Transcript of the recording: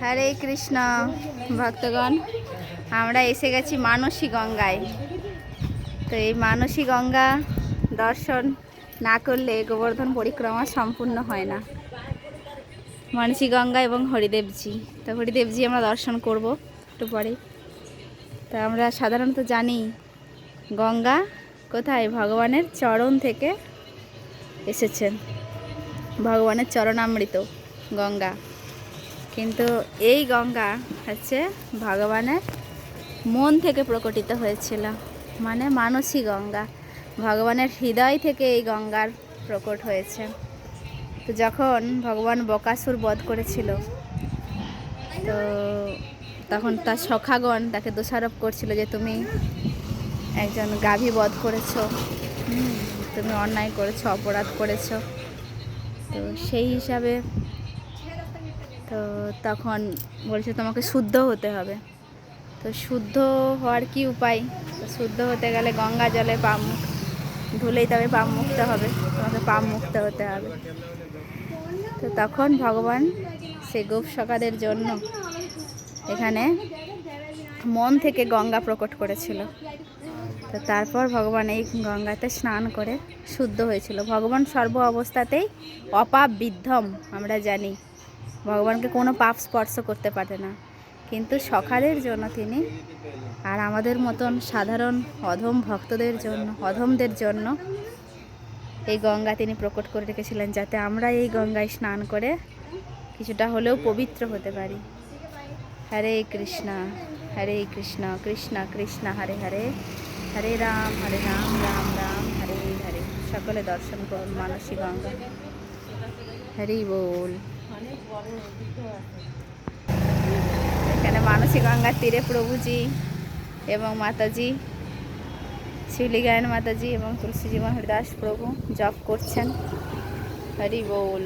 হরে কৃষ্ণ। ভক্তগণ, আমরা এসে গেছি মানসী গঙ্গায়। তো এই মানসী গঙ্গা দর্শন না করলে গোবর্ধন পরিক্রমা সম্পূর্ণ হয় না। মানসী গঙ্গা এবং হরিদেবজি। তো হরিদেবজি আমরা দর্শন করব একটু পরে। তা আমরা সাধারণত জানি গঙ্গা কোথায়? ভগবানের চরণ থেকে এসেছেন। ভগবানের চরণামৃত গঙ্গা। কিন্তু এই গঙ্গা হচ্ছে ভগবানের মন থেকে প্রকটিত হয়েছিল মানে মানসী গঙ্গা। ভগবানের হৃদয় থেকে এই গঙ্গার প্রকট হয়েছে। তো যখন ভগবান বকাসুর বধ করেছিল, তো তখন তার সখাগণ তাকে দোষারোপ করছিল যে, তুমি একজন গাভী বধ করেছ তুমি অন্যায় করেছ, অপরাধ করেছ। তো সেই হিসাবে তখন বলছে তোমাকে শুদ্ধ হতে হবে। তো শুদ্ধ হওয়ার কি উপায়? শুদ্ধ হতে গেলে গঙ্গা জলে পাপ মুখ ধুলেই তবে পাপ মুক্ত হবে, তোমাকে পাপ মুক্ত হতে হবে। তো তখন ভগবান সেই গোপ সকাদের জন্য এখানে মন থেকে গঙ্গা প্রকট করেছিল। তো তারপর ভগবান এই গঙ্গাতে স্নান করে শুদ্ধ হয়েছিল। ভগবান সর্ব অবস্থাতেই অপাপ বিদ্ধম আমরা জানি। ভগবানকে কোনো পাপ স্পর্শ করতে পারে না। কিন্তু সকালের জন্য তিনি আর আমাদের মতন সাধারণ অধম ভক্তদের জন্য, অধমদের জন্য এই গঙ্গা তিনি প্রকট করে রেখেছিলেন যাতে আমরা এই গঙ্গায় স্নান করে কিছুটা হলেও পবিত্র হতে পারি। হরে কৃষ্ণ হরে কৃষ্ণ কৃষ্ণ কৃষ্ণ, হরে হরে হরে রাম হরে রাম রাম রাম, হরে হরে। সকলে দর্শন করুন মানসী গঙ্গা। হরি বল। এখানে মানসী গঙ্গার তীরে প্রভুজি এবং মাতাজি শিউলি গায়ন মাতাজি এবং তুলসী জীবন হরিদাস প্রভু জপ করছেন। হরি বল।